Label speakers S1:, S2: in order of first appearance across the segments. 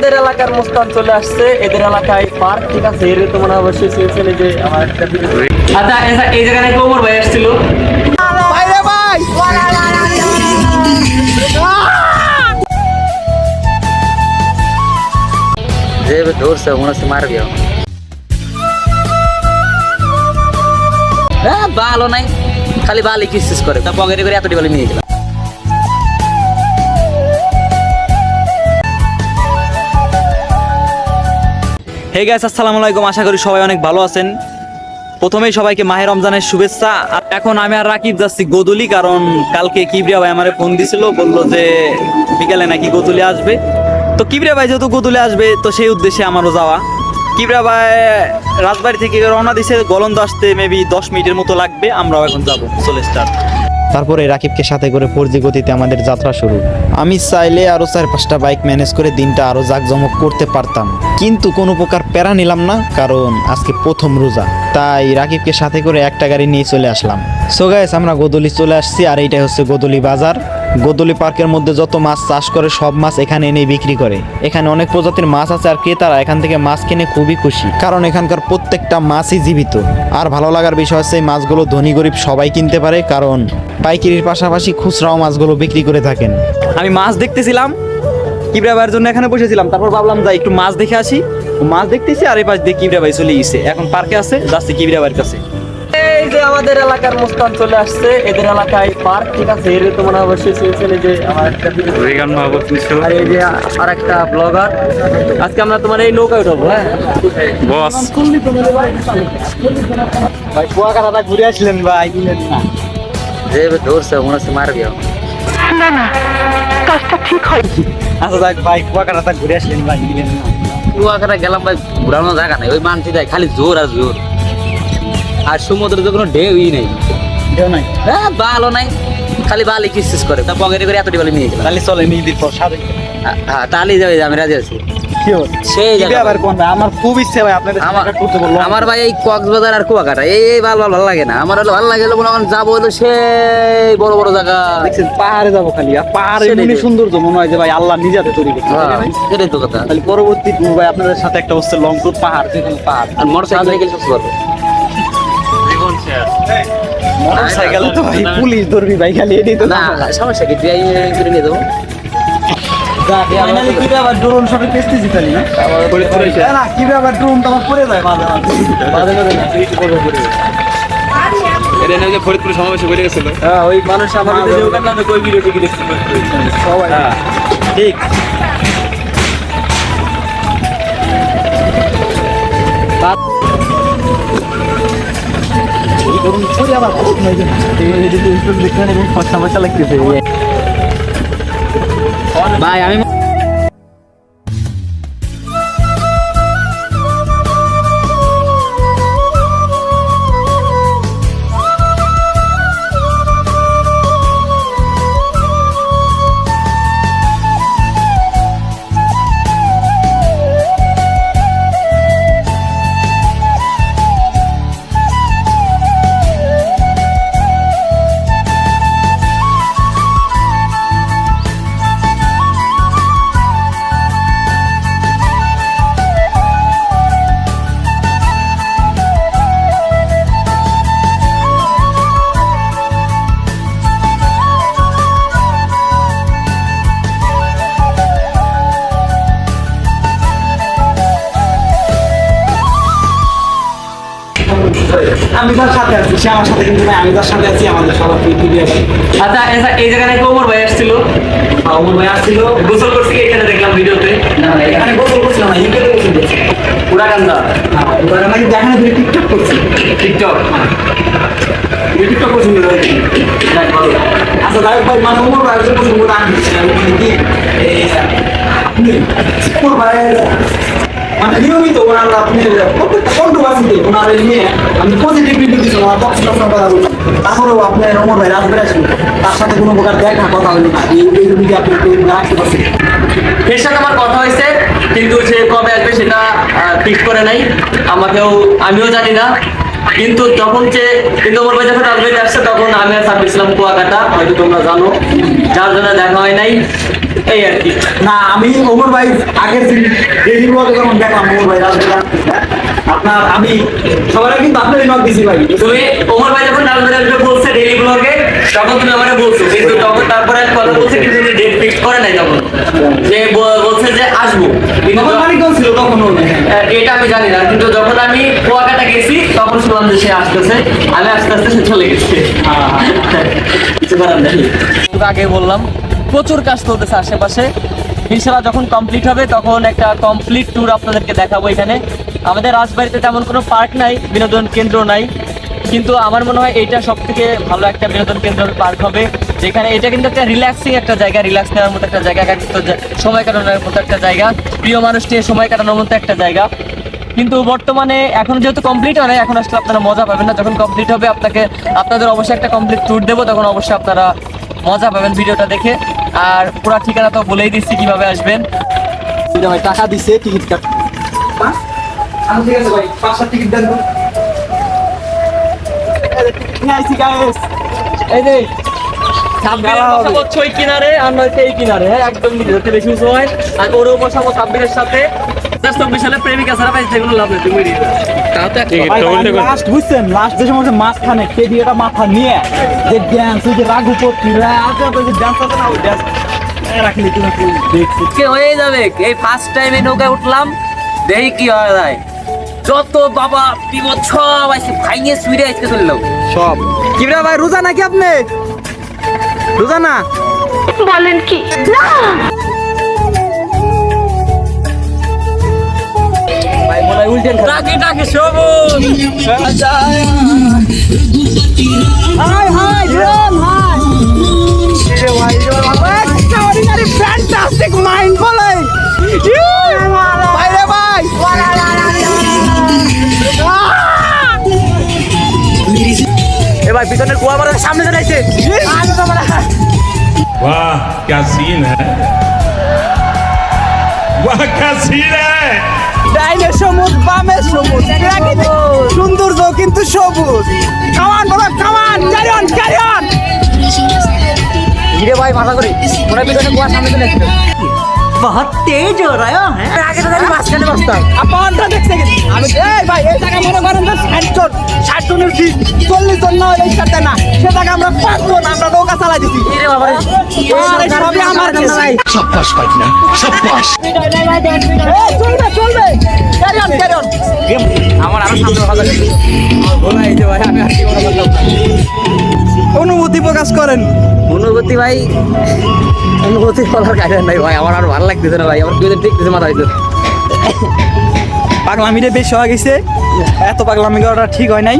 S1: আমাদের এলাকার মুস্তান চলে আসছে। এদের এলাকায় পার্ক ঠিক আছে? এর তো মনে অবশ্যই চেয়েছেন এই যে আমার একটা আচ্ছা এই- জায়গায় নাকি ওমর ভাই আসছিল।
S2: যে ধরছে মনে হচ্ছে মারবি হ্যাঁ ভালো নাই। খালি বালি কিসিস করে। তা পকেটে করে এতটি বালি নিয়ে গেলাম।
S3: হে গাইস আসসালামু আলাইকুম। আশা করি সবাই অনেক ভালো আছেন। প্রথমেই সবাইকে মাহে রমজানের শুভেচ্ছা। আর এখন আমি আর রাকিব যাচ্ছি গোদুলি, কারণ কালকে কিবরিয়া ভাই আমারে ফোন দিছিল, বলল যে বিকালে নাকি গোদুলি আসবে। তো কিবরিয়া ভাই যেহেতু গোদুলি আসবে, তো সেই উদ্দেশ্যে আমারও যাওয়া। কিবরিয়া ভাই রাজবাড়ি থেকে রওনা দিছে, গলন্দ আসতে মেবি দশ মিনিটের মতো লাগবে, আমরাও এখন যাব। চলে স্টার্ট
S4: তারপরে রাকিবকে সাথে করে ফোরজি গতিতে আমাদের যাত্রা শুরু। আমি চাইলে আরও চার পাঁচটা বাইক ম্যানেজ করে দিনটা আরও জাঁকজমক করতে পারতাম। কিন্তু কোনো প্রকার প্যারা নিলাম না, কারণ আজকে প্রথম রোজা। তাই রাকিবকে সাথে করে একটা গাড়ি নিয়ে চলে আসলাম। সো গাইস আমরা গোদলি চলে আসছি, আর এইটাই হচ্ছে গোদলি বাজার। গোদলি পার্কের মধ্যে যত মাছ চাষ করে, সব মাছ এখানে এনে বিক্রি করে। এখানে অনেক প্রজাতির মাছ আছে আর ক্রেতারা এখান থেকে মাছ কিনে খুবই খুশি। কারণ এখানকার প্রত্যেকটা মাছই জীবিত। আর ভালো লাগার বিষয় হচ্ছে এই মাছগুলো ধনী গরিব সবাই কিনতে পারে, কারণ পাইকারির পাশাপাশি খুচরাও মাছগুলো বিক্রি করে থাকেন।
S3: আমি মাছ দেখতেছিলাম কিবরা ভাইয়ের জন্য এখানে বসেছিলাম। তারপর ভাবলাম, যাই, একটু মাছ দেখে আসি। মাছ দেখতেছি আর এই পাশ দিয়ে কিবরা ভাই চলে গেছে। এখন পার্কে আছে, যাচ্ছে কিবরা ভাইয়ের কাছে।
S1: এই যে আমাদের এলাকার মুস্তান চলে আসছে এদের এলাকায় পার্ক ঠিক আছে? এর তো অবশ্যই চেয়েছেন যে আমার একটা আর এই যে আর একটা ব্লগার আজকে আমরা তোমার এই নৌকায় উঠাবো হ্যাঁ?
S3: বস।
S1: ভাই কুয়াকাটাটা ঘুরে আসলেন ভাই
S2: যে ধরছে মনে হচ্ছে মারবি
S1: আচ্ছা দেখ ভাই কুয়াকাটাটা ঘুরে আসলেন ভাই নিলেন না?
S2: কুয়াকাটা গেলাম ভাই ঘুরানো জায়গা নাই ওই মানছি দেয় খালি জোর আর জোর। আর সমুদ্রে তো কোনো ঢেউই নেই।
S1: কেউ নাই?
S2: হ্যাঁ ভালো নাই। খালি বালি কিসিস করে। তা পকেটে করে এতটি বালি নিয়ে গেলাম
S1: তাহলে চলে নিয়ে পর সাথে
S2: হ্যাঁ, হ্যাঁ তাহলেই যাবে আমি রাজি আছি। সেই
S1: আবার কোন আমার খুব ইচ্ছে ভাই আপনাদের
S2: আমার
S1: করতে বলব
S2: আমার ভাই এই কক্সবাজার আর কুয়াকাটা এই ভালো ভালো লাগে না। আমার হলো ভালো লাগে হলো মনে যাব হলো সেই বড় বড় জায়গা।
S1: দেখছেন পাহাড়ে যাব খালি। আর পাহাড়ে এমনি
S2: তো।
S1: সৌন্দর্য মনে হয় যে ভাই আল্লাহ নিজেতে তৈরি করছে
S2: হ্যাঁ,
S1: ভাই?
S2: সেটাই তো কথা।
S1: তাহলে পরবর্তী ভাই আপনাদের সাথে একটা হচ্ছে লং ট্যুর পাহাড় যে কোনো পাহাড়।
S2: আর মোটর সাইকেল গেলে সবচেয়ে ভালো
S1: মোটর তো ভাই পুলিশ ধরবি ভাই খালি এটাই তো
S2: না সমস্যা কি? তুই করে নিয়ে দেবো
S3: ফরিদপুর সমাবেশে বেড়ে গেছিল।
S1: হ্যাঁ ওই মানুষ আমাদের যে ওখানে আমি কই ভিডিও টিকি দেখছি সবাই। ঠিক। ধরুন
S2: ভাই আমি
S1: আমি তার সাথে আছি সে আমার সাথে কিন্তু আমি তার সাথে আছি আমাদের সবার ভিডিও
S3: আচ্ছা এই- জায়গায় নাকি ওমর ভাই আসছিল?
S1: ওমর ভাই আসছিল।
S3: গোসল করছে এখানে দেখলাম ভিডিওতে।
S1: এখানে গোসল করছিলাম না ইউটিউবে গোসল করছি।
S3: পুরাকান্দা
S1: এবার আমাকে দেখানো দিলে টিকটক করছি।
S3: টিকটক
S1: টিকটক করছি আচ্ছা দায়ক ভাই মানে ওমর ভাই যে গোসল করে আমি আপনি ওমর ভাই মানে নিয়মিত ওনার আপনি প্রত্যেকটা কন্ট্রোভার্সিতে ওনার নিয়ে আমি পজিটিভ রিভিউ দিচ্ছি ওনার পক্ষে কথা বলছি তারপরেও আপনার ওমর ভাই রাজবের আসুন তার সাথে কোনো প্রকার দেখা, কথা হলো না এই এই আপনি রাখতে পারছেন
S3: এর সাথে আমার কথা হয়েছে, কিন্তু সে কবে আসবে সেটা ফিক্স করে নাই। আমাকেও, আমিও জানি না। কিন্তু যখন যে কিন্তু ওমর ভাই যখন রাজবাড়িতে আসছে তখন আমি আর সার্ভিস ছিলাম কুয়াকাটা, হয়তো তোমরা জানো। যার জন্য দেখা হয় নাই।
S2: এই আর কি।
S1: না আমি ওমর ভাই আগের দিন দেখলাম ওমর ভাই রাজবেলা আপনার আমি সবার কিন্তু আপনারই নক দিছি ভাই।
S2: তুমি ওমর ভাই যখন ডালবেলা বলছে ডেইলি ব্লগে তখন তুমি আমাকে বলছো। কিন্তু তখন তারপরে আমি কথা বলছি কিন্তু তুমি ডেট ফিক্স করে নাই তখন। যে বলছে যে আসব।
S1: তখন মানিকগঞ্জ ছিল তখন
S2: এটা আমি জানি না কিন্তু যখন আমি কুয়াকাটা গেছি তখন শুনলাম যে সে আসতেছে। আমি আস্তে আস্তে সে চলে গেছে। কিছু করার নেই। আগে বললাম প্রচুর কাজ চলতেছে আশেপাশে। ইনশাল্লাহ যখন কমপ্লিট হবে, তখন একটা কমপ্লিট ট্যুর আপনাদেরকে দেখাবো এখানে। আমাদের রাজবাড়িতে তেমন কোনো পার্ক নাই, বিনোদন কেন্দ্র নাই। কিন্তু আমার মনে হয় এটা সব থেকে ভালো একটা বিনোদন কেন্দ্র পার্ক হবে, যেখানে এটা কিন্তু একটা রিল্যাক্সিং একটা জায়গা রিল্যাক্স নেওয়ার মতো একটা জায়গা সময় কাটানোর মতো একটা জায়গা, প্রিয় মানুষ নিয়ে সময় কাটানোর মতো একটা জায়গা। কিন্তু বর্তমানে এখন যেহেতু কমপ্লিট হয় এখন আসলে আপনারা মজা পাবেন না। যখন কমপ্লিট হবে, আপনাকে, আপনাদের অবশ্যই একটা কমপ্লিট ট্যুর দেবো, তখন অবশ্যই আপনারা মজা পাবেন ভিডিওটা দেখে। আর পুরো ঠিকানা তো বলেই দিচ্ছি কীভাবে আসবেন।
S1: ভাই টাকা দিছে টিকিট কাট হ্যাঁ? আচ্ছা, ঠিক আছে ভাই পাঁচটা টিকিট দেন।
S2: এই যে কিনারে আর নয়তো এই কিনারে হ্যাঁ? একদম নিচে বেশি উঁচু হয়। আর ওরেও বসাবো সাব্বিরের সাথে। চব্বিশ সালে প্রেমিকা ছাড়া পাইছে যেগুলো লাভ নেই তুমি
S1: বুঝছেন? লাস্ট মাঝখানে মাথা নিয়ে যে ড্যান্স ওই যে রাঘু পত্রীরা আছে ড্যান্স আছে না ওই ড্যান্স রাখলি তুমি দেখছি।
S2: হয়ে যাবে? এই ফার্স্ট টাইম এই নৌকায় উঠলাম দেখি কি হয় যায় যত বাবা বিপদ সব আছে ভাইয়ে সুইরে আজকে চলল
S1: সব। কিবরা ভাই রোজা নাকি আপনি? রোজা না?
S5: বলেন কি? না!
S2: ভাই মনে হয় উল্টেন টাকে টাকে সবুজ
S1: হাই হাই জন হাই এক্সট্রাঅর্ডিনারি ফ্যান্টাস্টিক মাইন্ড বলে ভাই রে ভাই
S2: এ ভাই পিছনের কুয়া মারার সামনে চলে আসছে
S6: वाह क्या सीन है वाह क्या सीन है
S1: ডাইনে সবুজ বামে সবুজ। প্রাকৃতিক সৌন্দর্য কিন্তু সবুজ। কামান বাবা কামান ক্যারি অন ক্যারি অন
S2: ধীরে ভাই মাথা করি ওরা পিছনে কুয়া সামনে চলে আসছিল
S7: বহুত তেজ হো রহা হ্যাঁ।
S2: আগে তো আমি মাঝখানে বসতাম।
S1: আপনটা দেখতে গেছি আমি এই ভাই এই টাকা মনে করেন তো ষাট জন ফিস চল্লিশ জন নয় এই সাথে না। সে টাকা আমরা পাঁচ আমরা নৌকা চালাই দিছি।
S2: বাবা রে।
S1: আরে সবই আমার চলবে চলবে।
S2: আরও সামনে ভালো লাগে আমার এই যে ভাই আমি আর কি বলব
S1: অনুভূতি প্রকাশ করেন।
S2: অনুভূতি ভাই অনুভূতি বলার কাজ নাই ভাই আমার আর ভালো লাগতেছে না ভাই আমার কেউ দেখতেছে মাথা হইতে
S1: পাগলামিটা বেশি হয়ে গেছে এত পাগলামি করাটা ঠিক হয় নাই।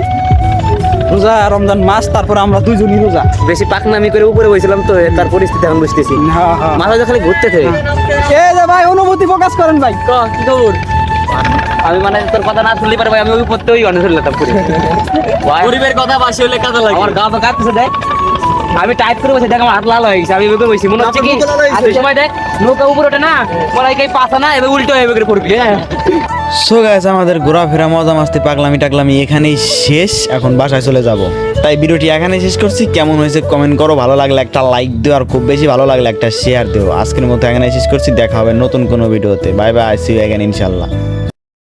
S1: রোজা রমজান মাস তারপরে আমরা দুইজনই রোজা।
S2: বেশি পাকনামি করে উপরে বসেছিলাম তো তার পরিস্থিতি এখন বুঝতেছি।
S1: হ্যাঁ হ্যাঁ।
S2: মাথা খালি ঘুরতে থাকে।
S1: এই যে ভাই অনুভূতি প্রকাশ করেন ভাই।
S2: কি খবর? আমি মানে তোর কথা না শুনলে পারে ভাই আমি ওই পড়তে ওই গানে শুনলাম পুরি। গরিবের কথা বাসি হলে কাজে লাগে। আমার গা তো কাঁপতেছে দেখ। আমি টাইপ করে বসে দেখ আমার হাত লাল হয়ে গেছে আমি এভাবে বসি মনে হচ্ছে কি? সময় দেখ নৌকা উপরে ওঠে না পড়াই কাই পাতা না এবার উল্টো এভাবে করে পড়বি হ্যাঁ।
S4: সো গাইস আমাদের ঘোরাফেরা, মজা মাস্তি, পাগলামি টাগলামি এখানেই শেষ। এখন বাসায় চলে যাব। তাই ভিডিওটি এখানে শেষ করছি। কেমন হয়েছে কমেন্ট করো। ভালো লাগলে একটা লাইক দিও আর খুব বেশি ভালো লাগলে একটা শেয়ার দিও। আজকের মতো এখানে শেষ করছি। দেখা হবে নতুন কোনো ভিডিওতে। বাই বাই সি ইউ ইনশাল্লাহ